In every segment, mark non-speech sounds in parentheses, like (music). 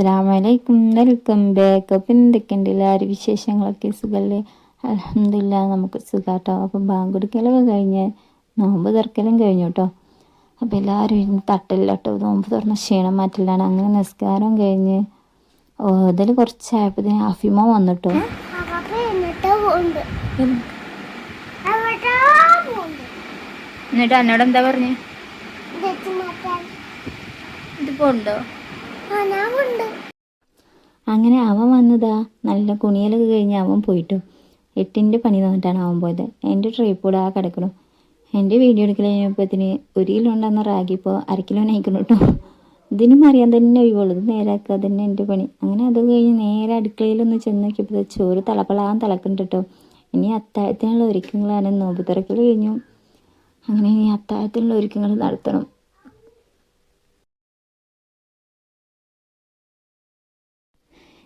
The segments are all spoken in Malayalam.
അസ്സാമലൈക്കും വെൽക്കം ബാക്ക് അപ്പം എന്തൊക്കെയുണ്ട് എല്ലാവരും വിശേഷങ്ങളൊക്കെ? സുഖമല്ലേ അലഹമില്ല നമുക്ക് സുഖാട്ടോ. അപ്പം ബാങ്ക് കൊടുക്കലൊക്കെ കഴിഞ്ഞ് നോമ്പ് തുറക്കലും കഴിഞ്ഞു കേട്ടോ അപ്പം എല്ലാവരും ഇരുന്ന് തട്ടില്ല കേട്ടോ നോമ്പ് തുറന്ന ക്ഷീണം മാറ്റില്ലാണ് അങ്ങനെ നിസ്കാരം കഴിഞ്ഞ് ഇതിൽ കുറച്ചായപ്പോൾ അഫിമ വന്നിട്ടോ. എന്നിട്ട് എന്നോട് എന്താ പറഞ്ഞേ? ഇത് പോണ്ടോ? അങ്ങനെ അവൻ വന്നതാ. നല്ല കുണിയലൊക്കെ കഴിഞ്ഞ് അവൻ പോയിട്ടു. എട്ടിന്റെ പണി തന്നിട്ടാണ് അവൻ പോയത്. എന്റെ ട്രൈപ്പോഡ് ആ കിടക്കണു. എന്റെ വീഡിയോ എടുക്കൽ കഴിഞ്ഞപ്പോഴത്തേന് ഒരു കിലോ ഉണ്ടെന്ന റാഗി ഇപ്പോൾ അര കിലോ നയിക്കണം കേട്ടോ ഇതിനും അറിയാൻ തന്നെ ഒഴിവുള്ളൂ. നേരാക്കുക തന്നെ എന്റെ പണി. അങ്ങനെ അത് കഴിഞ്ഞ് നേരെ അടുക്കളയിലൊന്ന് ചെന്ന് നോക്കിയപ്പോൾ ചോറ് തിളപ്പളാൻ തിളക്കുന്നുണ്ട് കേട്ടോ ഇനി അത്താഴത്തിനുള്ള ഒരുക്കങ്ങളാണ്. നോമ്പ് തുറക്കൽ കഴിഞ്ഞു. അങ്ങനെ ഇനി അത്താഴത്തിനുള്ള ഒരുക്കങ്ങൾ നടത്തണം.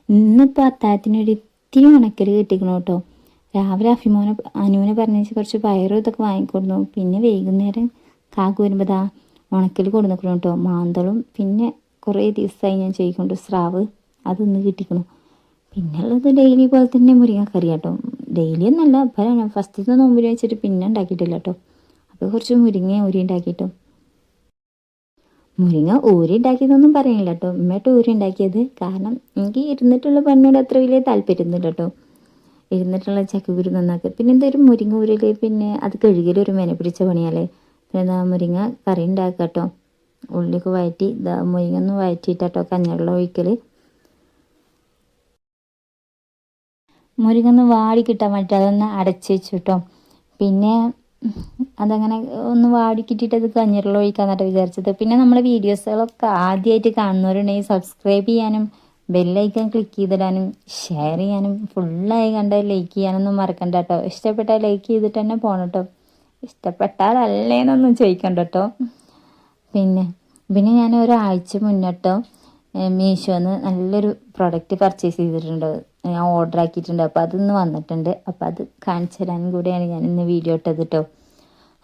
ഇന്നിപ്പോൾ അത്താഴത്തിനൊരു ഇത്തിരി ഉണക്കൽ കിട്ടിക്കണം കേട്ടോ. രാവിലെ അഫിമോനെ അനുവിനെ പറഞ്ഞേച്ച് കുറച്ച് പയറും ഇതൊക്കെ വാങ്ങിക്കൊടുന്നു. പിന്നെ വൈകുന്നേരം കാക്ക് വരുമ്പോൾ ദാ ഉണക്കൽ കൊടുന്നിക്കണം കേട്ടോ. മാന്തളും പിന്നെ കുറേ ദിവസമായി ഞാൻ ചെയ്യിക്കൊണ്ട് സ്രാവ് അതൊന്ന് കിട്ടിക്കണം. പിന്നെ ഉള്ളത് ഡെയിലി പോലെ തന്നെ മുരിങ്ങക്കറി കേട്ടോ. ഡെയിലി ഒന്നല്ല ഇപ്പം ഫസ്റ്റത്തെ നോമ്പിന് വെച്ചിട്ട് പിന്നെ ഉണ്ടാക്കിയിട്ടില്ല കേട്ടോ. അപ്പോൾ കുറച്ച് മുരിങ്ങ ഊരി ഉണ്ടാക്കിയിട്ടോ. മുരിങ്ങ ഊരി ഉണ്ടാക്കിയതൊന്നും പറയണില്ല കേട്ടോ ഉമ്മയായിട്ട് ഊരി ഉണ്ടാക്കിയത് കാരണം എനിക്ക് ഇരുന്നിട്ടുള്ള പണിയോട് അത്ര വലിയ താല്പര്യമൊന്നുമില്ല കേട്ടോ ഇരുന്നിട്ടുള്ള ചക്കക്കുരു നന്നാക്കുക. പിന്നെ എന്തൊരു മുരിങ്ങ ഊരൽ പിന്നെ അത് കഴുകിലൊരു മെന പിടിച്ച പണിയാലേ പിന്നെ എന്താ മുരിങ്ങ കറി ഉണ്ടാക്കുക കേട്ടോ ഉള്ളിക്ക് വഴറ്റി ഇതാ മുരിങ്ങ ഒന്ന് വഴറ്റിയിട്ടോ കഞ്ഞവെള്ളം ഒഴിക്കൽ മുരിങ്ങ ഒന്ന് വാടി കിട്ടാൻ വേണ്ടിയിട്ട് അതൊന്ന് അടച്ച് വെച്ചു കേട്ടോ പിന്നെ അതങ്ങനെ ഒന്ന് വാടി കിട്ടിയിട്ട് അത് കഞ്ഞിറളം ഒഴിക്കാന്നിട്ട് വിചാരിച്ചത്. പിന്നെ നമ്മളെ വീഡിയോസുകളൊക്കെ ആദ്യമായിട്ട് കാണുന്നവരുണ്ടെങ്കിൽ സബ്സ്ക്രൈബ് ചെയ്യാനും ബെല്ലൈക്കൺ ക്ലിക്ക് ചെയ്തിടാനും ഷെയർ ചെയ്യാനും ഫുള്ളായി കണ്ട ലൈക്ക് ചെയ്യാനൊന്നും മറക്കണ്ട കേട്ടോ ഇഷ്ടപ്പെട്ടാൽ ലൈക്ക് ചെയ്തിട്ട് തന്നെ പോകണം കേട്ടോ ഇഷ്ടപ്പെട്ടാലല്ലേന്നൊന്നും ചോദിക്കണ്ട കേട്ടോ പിന്നെ പിന്നെ ഞാൻ ഒരാഴ്ച മുന്നട്ടോ മീഷോന്ന് നല്ലൊരു പ്രൊഡക്റ്റ് പർച്ചേസ് ചെയ്തിട്ടുണ്ട്. ഞാൻ ഓർഡർ ആക്കിയിട്ടുണ്ട്. അപ്പോൾ അതിന്ന് വന്നിട്ടുണ്ട്. അപ്പോൾ അത് കാണിച്ചു തരാനും കൂടിയാണ് ഞാൻ ഇന്ന് വീഡിയോ ഇട്ടത് കേട്ടോ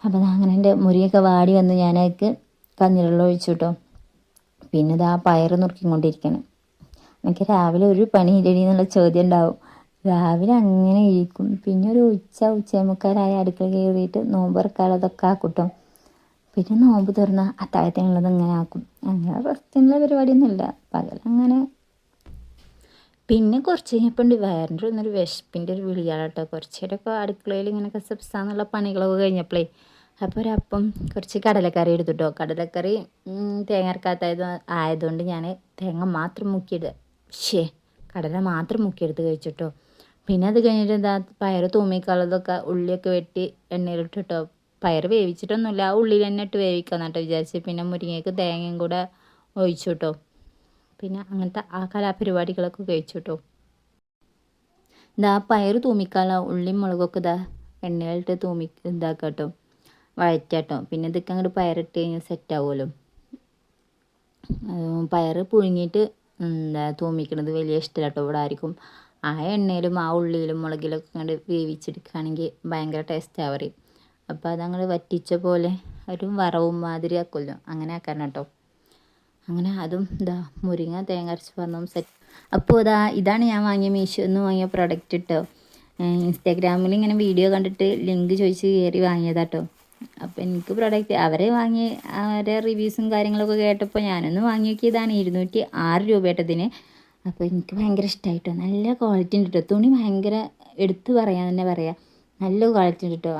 അപ്പോൾ അങ്ങനെ എന്റെ മുറിയൊക്കെ വാടി വന്ന് ഞാൻ അതിക്ക് കഞ്ഞിവെള്ളം ഒഴിച്ചു കേട്ടോ പിന്നെ ഇതാ പയർ നുറുക്കിക്കൊണ്ടിരിക്കണം. എനിക്ക് രാവിലെ ഒരു പണി ഇല്ലടി എന്നുള്ള ചോദ്യം ഉണ്ടാവും. രാവിലെ അങ്ങനെ ഇരിക്കും. പിന്നെ ഒരു ഉച്ച ഉച്ചമുക്കാലായ അടുക്കള കയറിയിട്ട് നോമ്പ് ഇറക്കാനുള്ളതൊക്കെ ആക്കൂട്ടോ പിന്നെ നോമ്പ് തുറന്ന അത്താഴത്തിനുള്ളത് ഇങ്ങനെ ആക്കും. അങ്ങനെ റെസ്റ്റിനുള്ള പരിപാടിയൊന്നുമില്ല. പകലങ്ങനെ പിന്നെ കുറച്ച് കഴിഞ്ഞപ്പോൾ വേറെ ഒന്നൊരു വിശപ്പിന്റെ ഒരു വിളിയാളട്ടോ. കുറച്ച് നേരമൊക്കെ അടുക്കളയിൽ ഇങ്ങനെ കസപ്സാന്നുള്ള പണികളൊക്കെ കഴിഞ്ഞപ്പോഴേ അപ്പോൾ ഒരപ്പം കുറച്ച് കടലക്കറി എടുത്തിട്ടോ. കടലക്കറി തേങ്ങ ആയതുകൊണ്ട് ഞാൻ തേങ്ങ മാത്രം മുക്കിയിടുക ഷേ കടല മാത്രം മുക്കിയെടുത്ത് കഴിച്ചിട്ടോ. പിന്നെ അത് കഴിഞ്ഞിട്ട് എന്താ പയർ തൂമിക്കാളതൊക്കെ ഉള്ളിയൊക്കെ വെട്ടി എണ്ണയിലിട്ടിട്ടോ. പയർ വേവിച്ചിട്ടൊന്നുമില്ല ആ ഉള്ളിൽ തന്നെ ഇട്ട് വേവിക്കാമെന്നാട്ടോ വിചാരിച്ച് പിന്നെ മുരിങ്ങയ്ക്ക് തേങ്ങയും കൂടെ ഒഴിച്ചു കേട്ടോ പിന്നെ അങ്ങനത്തെ ആ കലാപരിപാടികളൊക്കെ കഴിച്ചു കേട്ടോ ഇതാ പയർ തൂമിക്കാനുള്ള ഉള്ളിയും മുളകൊക്കെ ഇതാ എണ്ണയിലിട്ട് തൂമി ഇതാക്കാം കേട്ടോ വഴറ്റാട്ടോ. പിന്നെ ഇതൊക്കെ അങ്ങോട്ട് പയറിട്ട് കഴിഞ്ഞാൽ സെറ്റ് പയർ പുഴുങ്ങിയിട്ട് എന്താ തൂമിക്കണത് വലിയ ഇഷ്ടമല്ല കേട്ടോ ഇവിടെ ആയിരിക്കും ആ എണ്ണയിലും ആ ഉള്ളിയിലും മുളകിലൊക്കെ അങ്ങോട്ട് വേവിച്ചെടുക്കുകയാണെങ്കിൽ ഭയങ്കര ടേസ്റ്റ് അപ്പോൾ അതങ്ങോട്ട് വറ്റിച്ച പോലെ ഒരു വറവും മാതിരി ആക്കുമല്ലോ. അങ്ങനെ ആക്കാനാട്ടോ. അങ്ങനെ അതും ഇതാ മുരിങ്ങ തേങ്ങ അരച്ച് പറഞ്ഞു സെറ്റ്. അപ്പോൾ ഇതാ ഇതാണ് ഞാൻ വാങ്ങിയ മീഷോ എന്ന് വാങ്ങിയ പ്രൊഡക്റ്റ് കേട്ടോ ഇൻസ്റ്റാഗ്രാമിൽ ഇങ്ങനെ വീഡിയോ കണ്ടിട്ട് ലിങ്ക് ചോദിച്ച് കയറി വാങ്ങിയതാട്ടോ അപ്പോൾ എനിക്ക് പ്രൊഡക്റ്റ് അവരെ വാങ്ങി അവരെ റിവ്യൂസും കാര്യങ്ങളൊക്കെ കേട്ടപ്പോൾ ഞാനൊന്ന് വാങ്ങി നോക്കിയതാണ്. ഇരുന്നൂറ്റി ആറ് രൂപയായിട്ടതിന് അപ്പോൾ എനിക്ക് ഭയങ്കര ഇഷ്ടമായിട്ടോ നല്ല ക്വാളിറ്റി ഉണ്ട് കേട്ടോ തുണി ഭയങ്കര എടുത്ത് പറയാൻ തന്നെ പറയാം. നല്ല ക്വാളിറ്റി ഉണ്ട് കേട്ടോ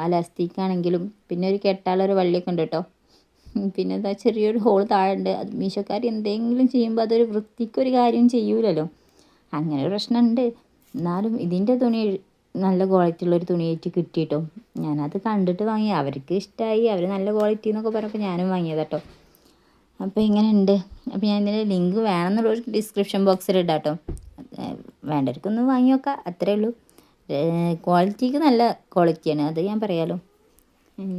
ആണെങ്കിലും പിന്നെ ഒരു കെട്ടാളൊരു വള്ളിയൊക്കെ ഉണ്ട് കേട്ടോ പിന്നെ എന്താ ചെറിയൊരു ഹോൾ താഴുണ്ട്. അത് മീശോക്കാർ എന്തെങ്കിലും ചെയ്യുമ്പോൾ അതൊരു വൃത്തിക്കൊരു കാര്യം ചെയ്യൂലല്ലോ. അങ്ങനെ ഒരു പ്രശ്നമുണ്ട് എന്നാലും ഇതിന്റെ തുണി നല്ല ക്വാളിറ്റി ഉള്ളൊരു തുണിയായിട്ട് കിട്ടിയിട്ടോ ഞാനത് കണ്ടിട്ട് വാങ്ങി. അവർക്ക് ഇഷ്ടമായി അവർ നല്ല ക്വാളിറ്റി എന്നൊക്കെ പറഞ്ഞപ്പോൾ ഞാനും വാങ്ങിയത് കേട്ടോ അപ്പോൾ ഇങ്ങനെയുണ്ട് അപ്പോൾ ഞാൻ ഇതിന്റെ ലിങ്ക് വേണമെന്നുള്ളൊരു ഡിസ്ക്രിപ്ഷൻ ബോക്സിൽ ഇടാം കേട്ടോ വേണ്ടവർക്കൊന്ന് വാങ്ങി നോക്കാം. അത്രേ ഉള്ളൂ. ക്വാളിറ്റിക്ക് നല്ല ക്വാളിറ്റിയാണ് അത് ഞാൻ പറയാമല്ലോ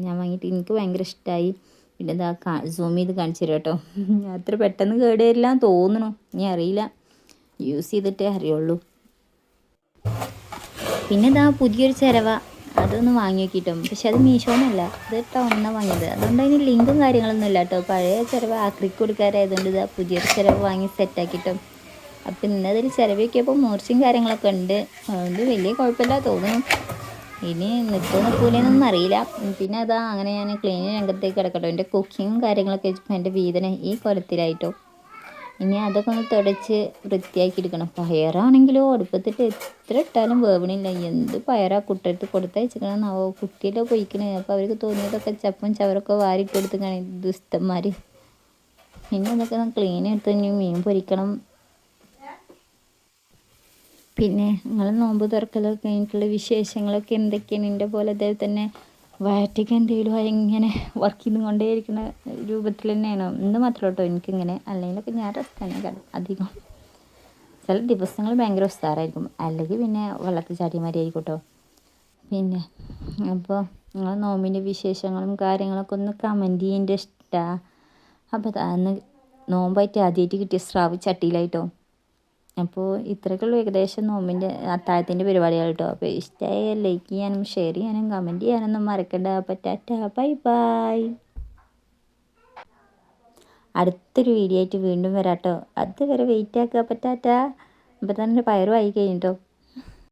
ഞാൻ വാങ്ങിയിട്ട് എനിക്ക് ഭയങ്കര ഇഷ്ടമായി പിന്നെ ഇതാ സൂം ചെയ്ത് കാണിച്ചു തരാം കേട്ടോ. (laughs) അത്ര പെട്ടെന്ന് കേട് വരില്ല തോന്നണു ഇനി അറിയില്ല. യൂസ് ചെയ്തിട്ടേ അറിയുള്ളൂ. പിന്നെ ഇതാ പുതിയൊരു ചിരവ. അതൊന്ന് വാങ്ങി നോക്കിയിട്ടും പക്ഷെ അത് മീഷോന്നല്ല. ഇത് ടൗണിന്നാണ് വാങ്ങിയത്. അതുകൊണ്ട് അതിന് ലിങ്കും കാര്യങ്ങളൊന്നും ഇല്ല കേട്ടോ. പഴയ ചിരവ ആക്രിക്ക് കൊടുക്കാറായതുകൊണ്ട് ഇതാ പുതിയൊരു ചിരവ വാങ്ങി സെറ്റാക്കിയിട്ടും അപ്പം ഇന്നതിൽ ചിലവൊക്കെയപ്പോൾ മൂർച്ചയും കാര്യങ്ങളൊക്കെ ഉണ്ട്. അതുകൊണ്ട് വലിയ കുഴപ്പമില്ല തോന്നുന്നു. ഇനി നിൽക്കുന്ന നിൽക്കൂലെന്നൊന്നും അറിയില്ല. പിന്നെ അതാ അങ്ങനെ ഞാൻ ക്ലീൻ രംഗത്തേക്ക് കിടക്കട്ടോ. എന്റെ കുക്കിങ്ങും കാര്യങ്ങളൊക്കെ വെച്ചപ്പോൾ എന്റെ വീതന ഈ കൊലത്തിലായിട്ടോ ഇനി അതൊക്കെ ഒന്ന് തുടച്ച് വൃത്തിയാക്കി എടുക്കണം. പയറാണെങ്കിലോ അടുപ്പത്തിട്ട് എത്ര ഇട്ടാലും വേവണില്ല. എന്ത് പയറാ കുട്ടിയെടുത്ത് കൊടുത്തയച്ചിക്കണമെന്നാവോ കുട്ടിയിലോ പൊയ്ക്കണേ അപ്പോൾ അവർക്ക് തോന്നിയതൊക്കെ ചപ്പും ചവറൊക്കെ വാരിട്ട് കൊടുത്ത് ദുസ്തന്മാർ ഇനി അതൊക്കെ ക്ലീൻ എടുത്ത് ഇനി മീൻ പൊരിക്കണം. പിന്നെ നിങ്ങൾ നോമ്പ് തുറക്കലൊക്കെ കഴിഞ്ഞിട്ടുള്ള വിശേഷങ്ങളൊക്കെ എന്തൊക്കെയാണ്? എന്റെ പോലെ അതേ തന്നെ വയറ്റയ്ക്ക് എന്തെങ്കിലും ഇങ്ങനെ വർക്ക് ചെയ്തുകൊണ്ടേയിരിക്കുന്ന രൂപത്തിൽ തന്നെയാണ്? ഇന്ന് മാത്രം കേട്ടോ. എനിക്കിങ്ങനെ അല്ലെങ്കിലൊക്കെ ഞാൻ റെസ്റ്റ് അധികം ചില ദിവസങ്ങൾ ഭയങ്കര ഉസ്താറായിരിക്കും അല്ലെങ്കിൽ പിന്നെ വെള്ളത്തിൽ ചാടിമാരിയായിരിക്കും കേട്ടോ പിന്നെ അപ്പോൾ നിങ്ങൾ നോമ്പിന്റെ വിശേഷങ്ങളും കാര്യങ്ങളൊക്കെ ഒന്ന് കമന്റ് ചെയ്യേണ്ട ഇഷ്ടമാണ് അപ്പോൾ അന്ന് നോമ്പായിട്ട് ആദ്യമായിട്ട് കിട്ടിയ സ്രാവ് ചട്ടിയിലായിട്ടോ. അപ്പോൾ ഉള്ളൂ ഏകദേശം നോമ്പിന്റെ അത്താഴത്തിന്റെ പരിപാടികൾ കേട്ടോ അപ്പോൾ ഇഷ്ടമായ ലൈക്ക് ചെയ്യാനും ഷെയർ ചെയ്യാനും കമന്റ് ചെയ്യാനൊന്നും മറക്കണ്ട. അപ്പോൾ ടാറ്റ ബൈ ബൈ. അടുത്തൊരു വീഡിയോ ആയിട്ട് വീണ്ടും വരാട്ടോ. അതുവരെ വെയിറ്റ് ആക്കുക. അപ്പോൾ ടാറ്റ. അപ്പോൾ തന്നെ പയറും ആയി കഴിഞ്ഞിട്ടോ.